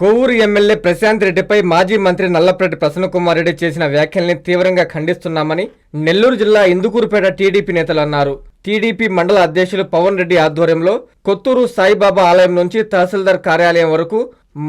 Kovur MLA Prashanth రెడ్డిపై మాజీ మంత్రి నల్లప్రెడ్డి ప్రసన్నకుమార్ రెడ్డి చేసిన వ్యాఖ్యల్ని తీవ్రంగా ఖండిస్తున్నామని నెల్లూరు జిల్లా ఇందుకూరుపేట టీడీపీ నేతలు అన్నారు. టీడీపీ మండల అధ్యక్షులు పవన్ రెడ్డి ఆధ్వర్యంలో కొత్తూరు సాయిబాబా ఆలయం నుంచి తహసీల్దార్ కార్యాలయం వరకు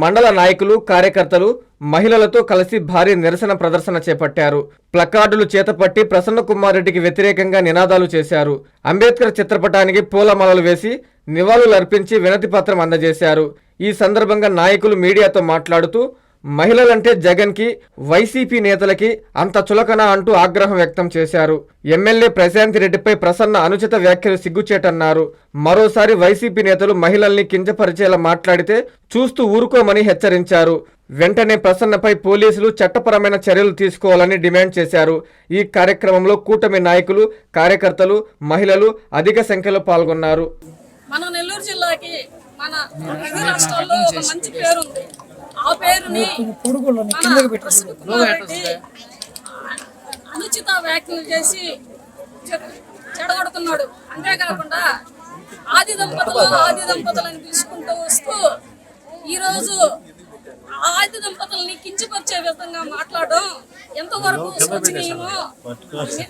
మండల నాయకులు కార్యకర్తలు మహిళలతో కలిసి భారీ నిరసన ప్రదర్శన చేపట్టారు. ప్లకార్డులు చేతపట్టి ప్రసన్న రెడ్డికి వ్యతిరేకంగా నినాదాలు చేశారు. అంబేద్కర్ చిత్రపటానికి పూలమాలలు వేసి నివాళులు అర్పించి వినతి పత్రం అందజేశారు. ఈ సందర్భంగా నాయకులు మీడియాతో మాట్లాడుతూ మహిళలంటే జగన్కి వైసీపీ నేతలకి అంత చులకన అంటూ ఆగ్రహం వ్యక్తం చేశారు. ఎమ్మెల్యే ప్రశాంత్ రెడ్డిపై ప్రసన్న అనుచిత వ్యాఖ్యలు సిగ్గుచేటన్నారు. మరోసారి వైసీపీ నేతలు మహిళల్ని కించపరిచేలా మాట్లాడితే చూస్తూ ఊరుకోమని హెచ్చరించారు. వెంటనే ప్రసన్నపై పోలీసులు చట్టపరమైన చర్యలు తీసుకోవాలని డిమాండ్ చేశారు. ఈ కార్యక్రమంలో కూటమి నాయకులు కార్యకర్తలు మహిళలు అధిక సంఖ్యలో పాల్గొన్నారు. మన నెల్లూరు జిల్లాకి మన తెలుగు రాష్ట్రాల్లో ఒక మంచి పేరు ఉంది ఆ పేరుని అనుచిత వ్యాఖ్యలు చేసి చెడగొడుతున్నాడు. అంతేకాకుండా ఆది దంపతులు ఆది దంపతులను తీసుకుంటూ వస్తూ ఈరోజు ఆది దంపతుల్ని కించపరిచే విధంగా మాట్లాడడం ఎంతవరకు శోచనీయమో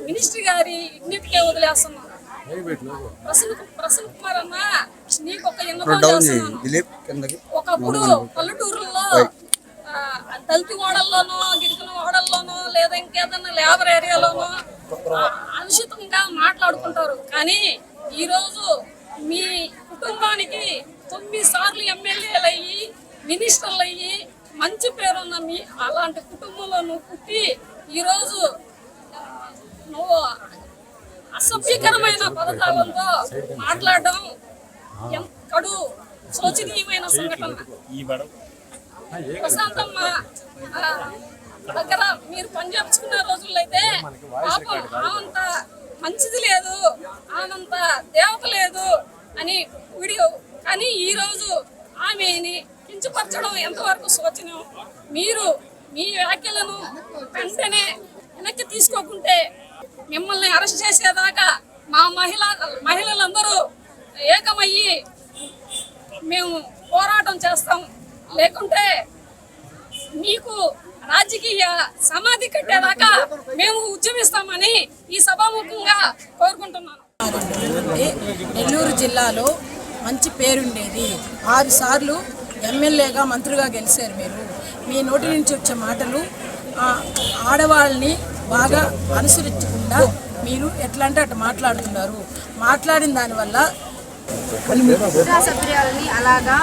మినిస్ట్రీ గారి ఇన్నిటికే వదిలేస్తున్నాం. ప్రసన్న ప్రసన్న కుమార్ అన్న ఒకప్పుడు పల్లెటూరులో దళిత ఓడల్లోనో గిరిజన ఓడల్లోనో లేదా ఇంకేదన్నా లేబర్ ఏరియాలోనో అనుచితంగా మాట్లాడుకుంటారు. కానీ ఈరోజు మీ కుటుంబానికి తొమ్మిది సార్లు ఎమ్మెల్యేలు అయ్యి మినిస్టర్లు అయ్యి మంచి పేరున్న మీ అలాంటి కుటుంబంలో నువ్వు పుట్టి ఈరోజు నువ్వు అసభ్యకరమైన పదజాలంతో మాట్లాడడం కడు శోచనీయమైన సంఘటన. ప్రశాంతమ్మ దగ్గర మీరు పని చేయించుకున్న రోజుల్లో అయితే పాపం ఆమంత మంచిది లేదు ఆనంత దేవత లేదు అని వీడియో. కానీ ఈ రోజు ఆమెని కించపరచడం ఎంతవరకు శోచనీయం మీరు మీ వ్యాఖ్యలను వెంటనే వెనక్కి తీసుకోకుంటే మిమ్మల్ని అరెస్ట్ చేసేదాకా మా మహిళ మహిళలందరూ ఏకమయ్యి మేము పోరాటం చేస్తాం. లేకుంటే మీకు రాజకీయ సమాధి కట్టేదాకా మేము ఉద్యమిస్తామని ఈ సభాముఖంగా కోరుకుంటున్నాను. నెల్లూరు జిల్లాలో మంచి పేరుండేది. ఆరు సార్లు ఎమ్మెల్యేగా మంత్రిగా గెలిచారు మీరు. మీ నోటి నుంచి వచ్చే మాటలు ఆడవాళ్ళని బాగా అనుసరించకుండా మీరు ఎట్లా అంటే అట్లా మాట్లాడుతున్నారు? మాట్లాడిన దానివల్ల మహిళా సభ్యురాలని అలాగా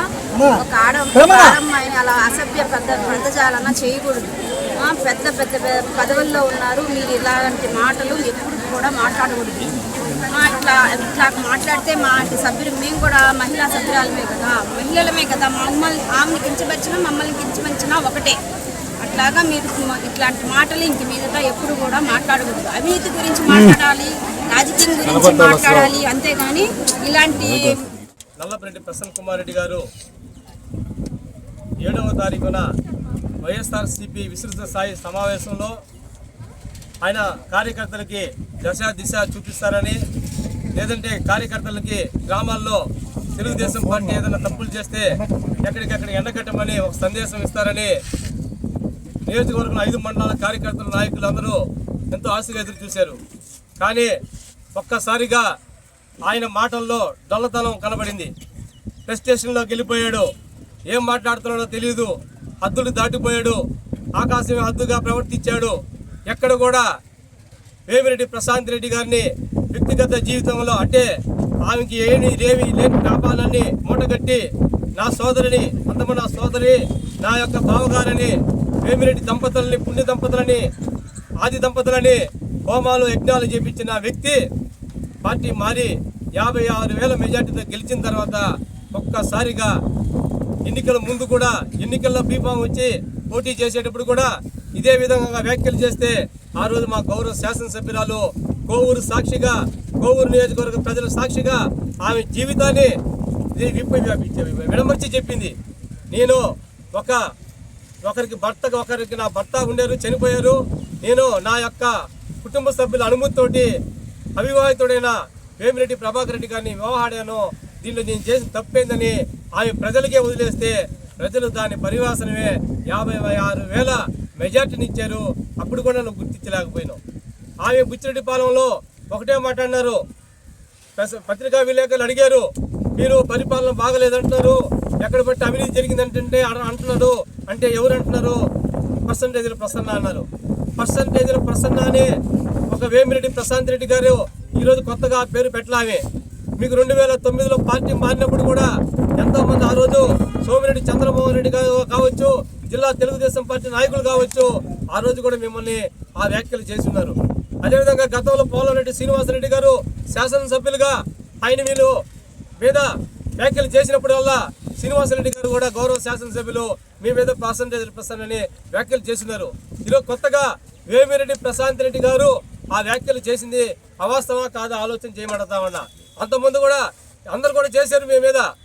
ఒక ఆడ ఆడమ్మాయిని అలా అసభ్య పెద్ద పదజాలన చేయకూడదు. పెద్ద పెద్ద పదవుల్లో ఉన్నారు. మీరు ఇలాంటి మాటలు ఎప్పుడు కూడా మాట్లాడకూడదు. ఆ, ఇట్లా ఇట్లా మాట్లాడితే మా సభ్యులు మేము కూడా మహిళా సభ్యురాలమే కదా. మహిళలమే కదా. మమ్మల్ని ఆమెను కించపరిచినా మమ్మల్ని కించపరిచినా ఒకటే. అట్లాగా మీరు మ- ఇట్లాంటి మాటలు ఇంక మీదట ఎప్పుడు కూడా మాట్లాడకూడదు. అవినీతి గురించి మాట్లాడాలి. రాజకీయం గురించి మాట్లాడాలి అంతేగాని ఇలాంటి నల్లపరెడ్డి ప్రసన్న కుమార్ రెడ్డి గారు ఏడవ తారీఖున వైఎస్ఆర్సీపీ విస్తృత స్థాయి సమావేశంలో ఆయన కార్యకర్తలకి దశ దిశ చూపిస్తారని లేదంటే కార్యకర్తలకి గ్రామాల్లో తెలుగుదేశం పార్టీ ఏదైనా తప్పులు చేస్తే ఎక్కడికక్కడ ఎండకట్టమని ఒక సందేశం ఇస్తారని నియోజకవర్గంలో ఐదు మండలాల కార్యకర్తల నాయకులు అందరూ ఎంతో ఆశగా ఎదురు చూశారు. కానీ ఒక్కసారిగా ఆయన మాటల్లో డొల్లతనం కనబడింది. ప్రెస్ స్టేషన్లో వెళ్ళిపోయాడు ఏం మాట్లాడుతున్నాడో తెలియదు హద్దులు దాటిపోయాడు. ఆకాశమే హద్దుగా ప్రవర్తించాడు. ఎక్కడ కూడా వేమిరెడ్డి ప్రశాంత్ రెడ్డి గారిని వ్యక్తిగత జీవితంలో అంటే ఆమెకి ఏమి లేవి లేని పాపాలన్నీ మూటగట్టి నా సోదరిని అందమ నా సోదరి నా యొక్క బావగారని వేమిరెడ్డి దంపతులని పుణ్య దంపతులని ఆది దంపతులని హోమాలు యజ్ఞాలు చేపించిన వ్యక్తి పార్టీ మారి యాభై ఆరు వేల మెజార్టీతో గెలిచిన తర్వాత ఒక్కసారిగా ఎన్నికల ముందు కూడా ఎన్నికల్లో బీఫామ్ వచ్చి పోటీ చేసేటప్పుడు కూడా ఇదే విధంగా వ్యాఖ్యలు చేస్తే ఆ రోజు మా గౌరవ శాసనసభ్యురాలు కోవూరు సాక్షిగా కోవూరు నియోజకవర్గ ప్రజల సాక్షిగా ఆమె జీవితాన్ని విడమర్చి చెప్పింది. నేను ఒక ఒకరికి భర్త ఒకరికి నా భర్త ఉండేరు చనిపోయారు. నేను నా యొక్క కుటుంబ సభ్యుల అనుమతితోటి అవివాహితుడైన వేమిరెడ్డి ప్రభాకర్ రెడ్డి గారిని వివాహాడాను. దీనిలో నేను చేసిన తప్పేందని ఆమె ప్రజలకే వదిలేస్తే ప్రజలు దాని పరివాసనమే యాభై ఆరు వేల మెజార్టీని ఇచ్చారు అప్పుడు కూడా నువ్వు గుర్తించలేకపోయినావు ఆమె బుచ్చిరెడ్డిపాలెంలో ఒకటే మాట అన్నారు. పత్రికా విలేకరులు అడిగారు. మీరు పరిపాలన బాగలేదంటున్నారు. ఎక్కడ బట్టి అవినీతి జరిగిందంటే అంటున్నారు. అంటే ఎవరు అంటున్నారు పర్సంటేజీలు ప్రసన్న అన్నారు. పర్సంటేజీలు ప్రసన్న అని ఒక వేమిరెడ్డి ప్రశాంత్ రెడ్డి గారు ఈరోజు కొత్తగా ఆ పేరు పెట్టలామే. మీకు రెండు వేల తొమ్మిదిలో పార్టీ మారినప్పుడు కూడా ఎంతోమంది ఆ రోజు సోమిరెడ్డి చంద్రమోహన్ రెడ్డి గారు కావచ్చు జిల్లా తెలుగుదేశం పార్టీ నాయకులు కావచ్చు ఆ రోజు కూడా మిమ్మల్ని ఆ వ్యాఖ్యలు చేసి ఉన్నారు అదేవిధంగా గతంలో పోలంరెడ్డి శ్రీనివాసరెడ్డి గారు శాసనసభ్యులుగా ఆయన వీళ్ళు మీద వ్యాఖ్యలు చేసినప్పుడల్లా శ్రీనివాసరెడ్డి గారు కూడా గౌరవ శాసనసభ్యులు మీ మీద పర్సంటేజ్ ప్రసన్నని వ్యాఖ్యలు చేస్తున్నారు. ఈరోజు కొత్తగా వేమిరెడ్డి ప్రశాంత్ రెడ్డి గారు ఆ వ్యాఖ్యలు చేసింది అవాస్తవా కాదా ఆలోచన చేయమంటామన్నా అంతకుముందు కూడా అందరు కూడా చేశారు మీ మీద.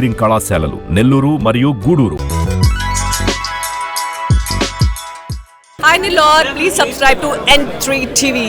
ఇంజనీరింగ్ కళాశాలలు నెల్లూరు మరియు Gudur. I please to N TV